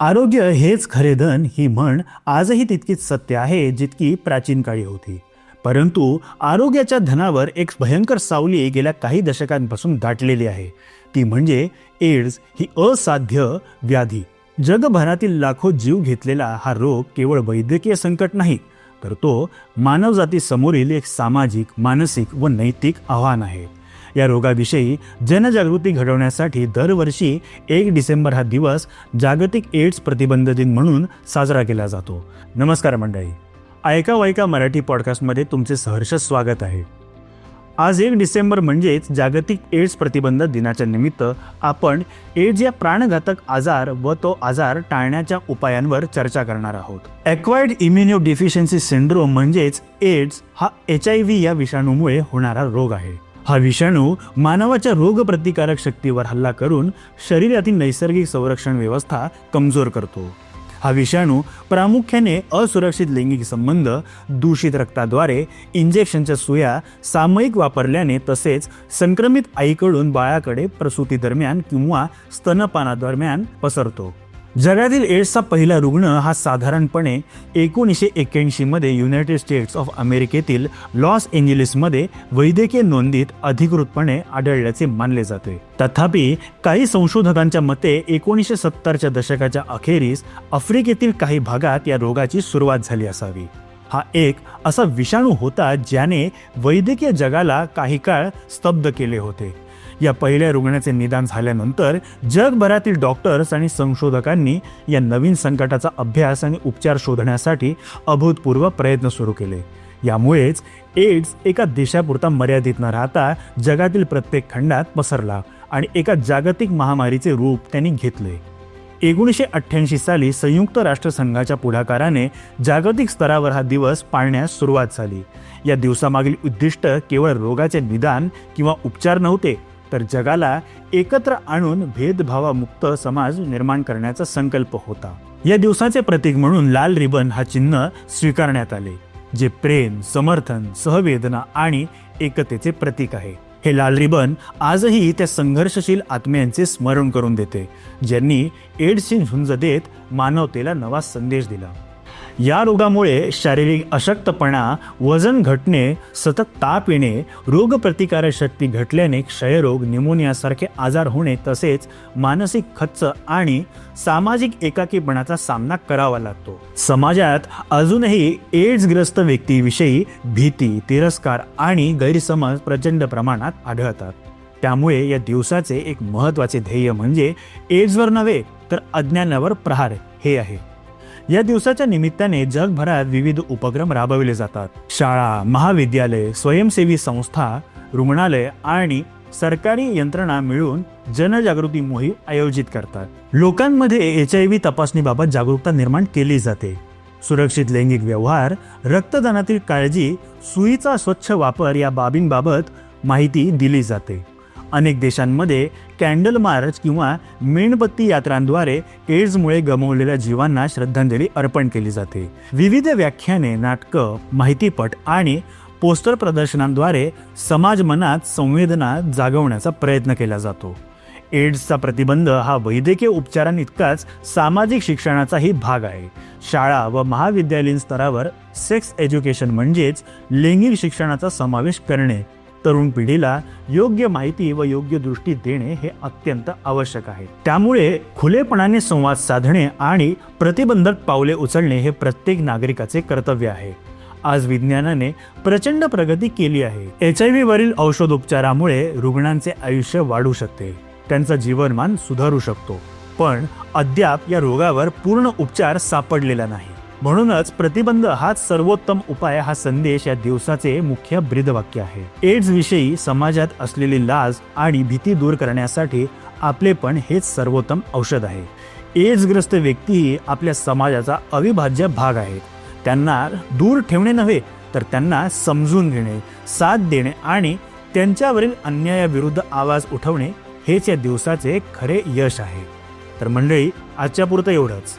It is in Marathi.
आरोग्य हेच खरे धन ही म्हण आजही तितकीच सत्य आहे जितकी प्राचीन काळी होती. परंतु आरोग्याच्या धनावर एक भयंकर सावली गेल्या काही दशकांपासून दाटलेली आहे. ती म्हणजे एड्स ही असाध्य व्याधी. जगभरातील लाखो जीव घेतलेला हा रोग केवळ वैद्यकीय संकट नाही तर तो मानवजातीसमोरील एक सामाजिक मानसिक व नैतिक आव्हान आहे. या रोगाविषयी जनजागृती घडवण्यासाठी दरवर्षी एक डिसेंबर हा दिवस जागतिक एड्स प्रतिबंध दिन म्हणून साजरा केला जातो. नमस्कार मंडळी. ऐका वैका मराठी पॉडकास्टमध्ये तुमचे सहर्ष स्वागत आहे. आज एक डिसेंबर म्हणजेच जागतिक एड्स प्रतिबंध दिनाच्या निमित्त आपण एड्स या प्राणघातक आजार व तो आजार टाळण्याच्या उपायांवर चर्चा करणार आहोत. ॲक्वायर्ड इम्युनिओ डिफिशियन्सी सिंड्रोम म्हणजेच एड्स हा एच आय व्ही या विषाणूमुळे होणारा रोग आहे. हा विषाणू मानवाच्या रोगप्रतिकारक शक्तीवर हल्ला करून शरीरातील नैसर्गिक संरक्षण व्यवस्था कमजोर करतो. हा विषाणू प्रामुख्याने असुरक्षित लैंगिक संबंध दूषित रक्ताद्वारे इंजेक्शनच्या सुया सामयिक वापरल्याने तसेच संक्रमित आईकडून बाळाकडे प्रसूतीदरम्यान किंवा स्तनपानादरम्यान पसरतो. जगातील एड्सचा पहिला रुग्ण हा साधारणपणे एकोणीसशे एक्क्याऐंशीमध्ये युनायटेड स्टेट्स ऑफ अमेरिकेतील लॉस एंजेलिसमध्ये वैद्यकीय नोंदीत अधिकृतपणे आढळल्याचे मानले जाते. तथापि काही संशोधकांच्या मते एकोणीसशे सत्तरच्या दशकाच्या अखेरीस आफ्रिकेतील काही भागात या रोगाची सुरुवात झाली असावी. हा एक असा विषाणू होता ज्याने वैद्यकीय जगाला काही काळ स्तब्ध केले होते. या पहिल्या रुग्णाचे निदान झाल्यानंतर जगभरातील डॉक्टर्स आणि संशोधकांनी या नवीन संकटाचा अभ्यास आणि उपचार शोधण्यासाठी अभूतपूर्व प्रयत्न सुरू केले. यामुळेच एड्स एका देशापुरता मर्यादित न राहता जगातील प्रत्येक खंडात पसरला आणि एका जागतिक महामारीचे रूप त्यांनी घेतले. एकोणीसशे अठ्ठ्याऐंशी साली संयुक्त राष्ट्रसंघाच्या पुढाकाराने जागतिक स्तरावर हा दिवस पाळण्यास सुरुवात झाली. या दिवसामागील उद्दिष्ट केवळ रोगाचे निदान किंवा उपचार नव्हते तर जगाला एकत्र आणून भेदभावामुक्त समाज निर्माण करण्याचा संकल्प होता. या दिवसाचे प्रतीक म्हणून लाल रिबन हा चिन्ह स्वीकारण्यात आले जे प्रेम समर्थन सहवेदना आणि एकतेचे प्रतीक आहे. हे लाल रिबन आजही त्या संघर्षशील आत्म्यांचे स्मरण करून देते ज्यांनी एड्सची झुंज देत मानवतेला नवा संदेश दिला. या रोगामुळे शारीरिक अशक्तपणा वजन घटणे सतत ताप येणे रोगप्रतिकारक शक्ती घटल्याने क्षयरोग निमोनियासारखे आजार होणे तसेच मानसिक खच्च आणि सामाजिक एकाकीपणाचा सामना करावा लागतो. समाजात अजूनही एड्सग्रस्त व्यक्तीविषयी भीती तिरस्कार आणि गैरसमज प्रचंड प्रमाणात आढळतात. त्यामुळे या दिवसाचे एक महत्त्वाचे ध्येय म्हणजे एड्सवर नव्हे तर अज्ञानावर प्रहार हे आहे. या दिवसाच्या निमित्ताने जगभरात विविध उपक्रम राबविले जातात. शाळा महाविद्यालय स्वयंसेवी संस्था रुग्णालय आणि सरकारी यंत्रणा मिळून जनजागृती मोहीम आयोजित करतात. लोकांमध्ये एच आय व्ही तपासणीबाबत जागरूकता निर्माण केली जाते. सुरक्षित लैंगिक व्यवहार रक्तदानातील काळजी सुईचा स्वच्छ वापर या बाबींबाबत माहिती दिली जाते. अनेक देशांमध्ये कॅन्डल मार्च किंवा मेणबत्ती यात्रांद्वारे एड्समुळे गमावलेल्या जीवांना श्रद्धांजली अर्पण केली जाते. विविध व्याख्याने नाटकं माहितीपट आणि पोस्टर प्रदर्शनांद्वारे समाज मनात संवेदना जागवण्याचा प्रयत्न केला जातो. एड्सचा प्रतिबंध हा वैद्यकीय उपचारांइतकाच सामाजिक शिक्षणाचाही भाग आहे. शाळा व महाविद्यालयीन स्तरावर सेक्स एज्युकेशन म्हणजेच लैंगिक शिक्षणाचा समावेश करणे तरुण पिढीला योग्य माहिती व योग्य दृष्टी देणे हे अत्यंत आवश्यक आहे. त्यामुळे खुलेपणाने संवाद साधणे आणि प्रतिबंधक पावले उचलणे हे प्रत्येक नागरिकाचे कर्तव्य आहे. आज विज्ञानाने प्रचंड प्रगती केली आहे. एच आय व्ही वरील औषधोपचारामुळे रुग्णांचे आयुष्य वाढू शकते. त्यांचा जीवनमान सुधारू शकतो. पण अद्याप या रोगावर पूर्ण उपचार सापडलेला नाही. म्हणूनच प्रतिबंध हाच सर्वोत्तम उपाय हा संदेश या दिवसाचे मुख्य ब्रीदवाक्य आहे. एड्स विषयी समाजात असलेली लाज आणि भीती दूर करण्यासाठी आपले पण हेच सर्वोत्तम औषध आहे. एड्सग्रस्त व्यक्तीही आपल्या समाजाचा अविभाज्य भाग आहे. त्यांना दूर ठेवणे नव्हे तर त्यांना समजून घेणे साथ देणे आणि त्यांच्यावरील अन्यायाविरुद्ध आवाज उठवणे हेच या दिवसाचे खरे यश आहे. तर मंडळी आजच्या पुरतं एवढंच.